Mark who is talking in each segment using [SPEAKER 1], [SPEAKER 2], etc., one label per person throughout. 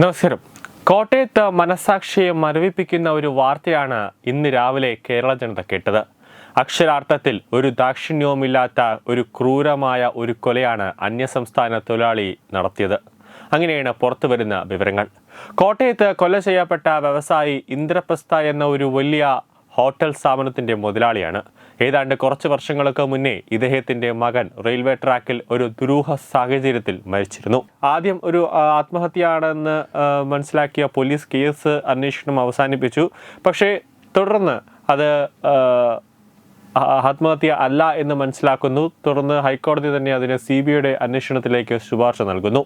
[SPEAKER 1] നമസ്കാരം. കോട്ടയത്ത് മനസാക്ഷിയെ മരവിപ്പിക്കുന്ന ഒരു വാർത്തയാണ് ഇന്ന് രാവിലെ കേരള ജനത കേട്ടത്. അക്ഷരാർത്ഥത്തിൽ ഒരു ദാക്ഷിണ്യവുമില്ലാത്ത ഒരു ക്രൂരമായ ഒരു കൊലയാണ് അന്യസംസ്ഥാന തൊഴിലാളി നടത്തിയത്. അങ്ങനെയാണ് പുറത്തു വരുന്ന വിവരങ്ങൾ. കോട്ടയത്ത് കൊല ചെയ്യപ്പെട്ട വ്യവസായി ഇന്ദ്രപ്രസ്ഥ എന്ന ഒരു വലിയ ഹോട്ടൽ സ്ഥാപനത്തിന്റെ മുതലാളിയാണ്. ഏതാണ്ട് കുറച്ച് വർഷങ്ങൾക്ക് മുന്നേ ഇദ്ദേഹത്തിന്റെ മകൻ റെയിൽവേ ട്രാക്കിൽ ഒരു ദുരൂഹ സാഹചര്യത്തിൽ മരിച്ചിരുന്നു. ആദ്യം ഒരു ആത്മഹത്യയാണെന്ന് മനസ്സിലാക്കിയ പോലീസ് കേസ് അന്വേഷണം അവസാനിപ്പിച്ചു. പക്ഷേ തുടർന്ന് അത് ആത്മഹത്യ അല്ല എന്ന് മനസ്സിലാക്കുന്നു. തുടർന്ന് ഹൈക്കോടതി തന്നെ അതിന് സി ബി ഐയുടെ അന്വേഷണത്തിലേക്ക് ശുപാർശ നൽകുന്നു.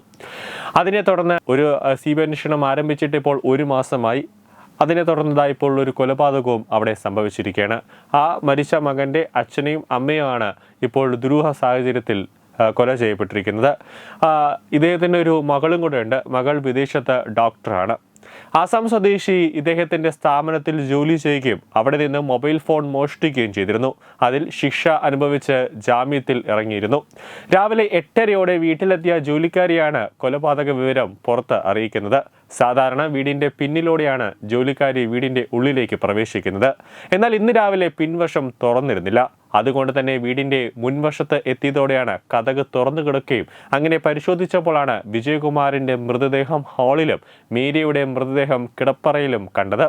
[SPEAKER 1] അതിനെ തുടർന്ന് ഒരു സി ബി അന്വേഷണം ആരംഭിച്ചിട്ട് ഇപ്പോൾ ഒരു മാസമായി. അതിനെ തുടർന്നതായി ഇപ്പോൾ ഒരു കൊലപാതകവും അവിടെ സംഭവിച്ചിരിക്കുകയാണ്. ആ മരിച്ച മകന്റെ അച്ഛനെയും അമ്മയുമാണ് ഇപ്പോൾ ദുരൂഹ സാഹചര്യത്തിൽ കൊല ചെയ്യപ്പെട്ടിരിക്കുന്നത്. ഇദ്ദേഹത്തിന്റെ ഒരു മകളും കൂടെ ഉണ്ട് മകൾ വിദേശത്ത് ഡോക്ടറാണ്. ആസാം സ്വദേശി ഇദ്ദേഹത്തിന്റെ സ്ഥാപനത്തിൽ ജോലി ചെയ്യുകയും അവിടെ നിന്ന് മൊബൈൽ ഫോൺ മോഷ്ടിക്കുകയും ചെയ്തിരുന്നു. അതിൽ ശിക്ഷ അനുഭവിച്ച് ജാമ്യത്തിൽ ഇറങ്ങിയിരുന്നു. രാവിലെ എട്ടരയോടെ വീട്ടിലെത്തിയ ജോലിക്കാരിയാണ് കൊലപാതക വിവരം പുറത്ത് അറിയിക്കുന്നത്. സാധാരണ വീടിന്റെ പിന്നിലൂടെയാണ് ജോലിക്കാരി വീടിന്റെ ഉള്ളിലേക്ക് പ്രവേശിക്കുന്നത്. എന്നാൽ ഇന്ന് രാവിലെ പിൻവശം തുറന്നിരുന്നില്ല. അതുകൊണ്ട് തന്നെ വീടിന്റെ മുൻവശത്ത് എത്തിയതോടെയാണ് കഥക് തുറന്നു കിടക്കുകയും അങ്ങനെ പരിശോധിച്ചപ്പോഴാണ് വിജയകുമാറിന്റെ മൃതദേഹം ഹാളിലും മീരയുടെ മൃതദേഹം കിടപ്പറയിലും കണ്ടത്.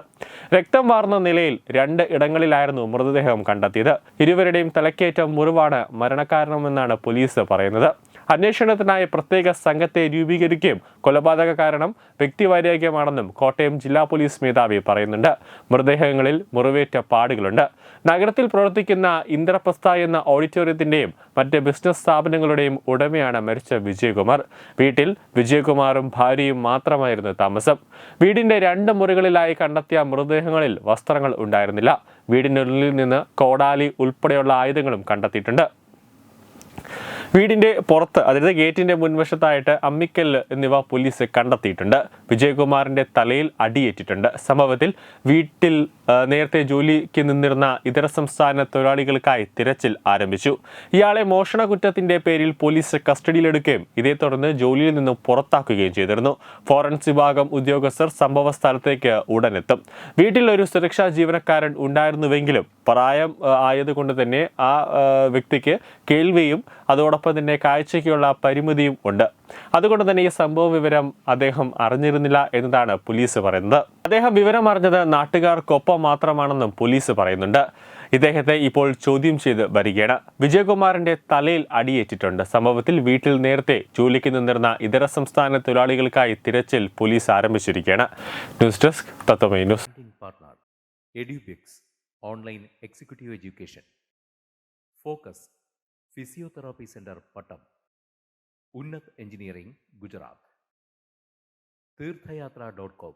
[SPEAKER 1] രക്തം വാർന്ന നിലയിൽ രണ്ട് ഇടങ്ങളിലായിരുന്നു മൃതദേഹം കണ്ടെത്തിയത്. ഇരുവരുടെയും തലക്കേറ്റ മുറിവാണ് മരണകാരണമെന്നാണ് പോലീസ് പറയുന്നത്. അന്വേഷണത്തിനായി പ്രത്യേക സംഘത്തെ രൂപീകരിക്കുകയും കൊലപാതക കാരണം വ്യക്തിവൈരാഗ്യമാണെന്നും കോട്ടയം ജില്ലാ പോലീസ് മേധാവി പറയുന്നുണ്ട്. മൃതദേഹങ്ങളിൽ മുറിവേറ്റ പാടുകളുണ്ട്. നഗരത്തിൽ പ്രവർത്തിക്കുന്ന ഇന്ദ്രപ്രസ്ഥ എന്ന ഓഡിറ്റോറിയത്തിന്റെയും മറ്റ് ബിസിനസ് സ്ഥാപനങ്ങളുടെയും ഉടമയാണ് മരിച്ച വിജയകുമാർ. വീട്ടിൽ വിജയകുമാറും ഭാര്യയും മാത്രമായിരുന്നു താമസം. വീടിന്റെ രണ്ട് മുറികളിലായി കണ്ടെത്തിയ മൃതദേഹങ്ങളിൽ വസ്ത്രങ്ങൾ ഉണ്ടായിരുന്നില്ല. വീടിനുള്ളിൽ നിന്ന് കോടാലി ഉൾപ്പെടെയുള്ള ആയുധങ്ങളും കണ്ടെത്തിയിട്ടുണ്ട്. വീടിന്റെ പുറത്ത് അതായത് ഗേറ്റിന്റെ മുൻവശത്തായിട്ട് അമ്മിക്കല്ല് എന്നിവ പോലീസ് കണ്ടെത്തിയിട്ടുണ്ട്. വിജയകുമാറിന്റെ തലയിൽ അടിയേറ്റിട്ടുണ്ട്. സംഭവത്തിൽ വീട്ടിൽ നേരത്തെ ജോലിക്ക് നിന്നിരുന്ന ഇതര സംസ്ഥാന തൊഴിലാളികൾക്കായി തിരച്ചിൽ ആരംഭിച്ചു. ഇയാളെ മോഷണ കുറ്റത്തിന്റെ പേരിൽ പോലീസ് കസ്റ്റഡിയിലെടുക്കുകയും ഇതേ തുടർന്ന് ജോലിയിൽ നിന്ന് പുറത്താക്കുകയും ചെയ്തിരുന്നു. ഫോറൻസിക് വിഭാഗം ഉദ്യോഗസ്ഥർ സംഭവ സ്ഥലത്തേക്ക് ഉടനെത്തും. വീട്ടിൽ ഒരു സുരക്ഷാ ജീവനക്കാരൻ ഉണ്ടായിരുന്നുവെങ്കിലും പ്രായം ആയതുകൊണ്ട് തന്നെ ആ വ്യക്തിക്ക് കേൾവിയും അതോടൊപ്പം തന്നെ കാഴ്ചയ്ക്കുള്ള പരിമിതിയും ഉണ്ട്. അതുകൊണ്ട് തന്നെ ഈ സംഭവ വിവരം അദ്ദേഹം അറിഞ്ഞിരുന്നില്ല എന്നതാണ് പോലീസ് പറയുന്നത്. അദ്ദേഹം വിവരം അറിഞ്ഞത് നാട്ടുകാർക്കൊപ്പം മാത്രമാണെന്നും പോലീസ് പറയുന്നുണ്ട്. ഇദ്ദേഹത്തെ ഇപ്പോൾ ചോദ്യം ചെയ്ത് വരികയാണ്. വിജയകുമാറിന്റെ തലയിൽ അടിയേറ്റിട്ടുണ്ട്. സംഭവത്തിൽ വീട്ടിൽ നേരത്തെ ജോലിക്ക് നിന്നിരുന്ന ഇതര സംസ്ഥാന തൊഴിലാളികൾക്കായി തിരച്ചിൽ പോലീസ് ആരംഭിച്ചിരിക്കുകയാണ്. ന്യൂസ് ഡെസ്ക് തത്വമൈ
[SPEAKER 2] Online Executive Education. Focus Physiotherapy Center Pattam. Unnat engineering Gujarat Tirthayatra dot com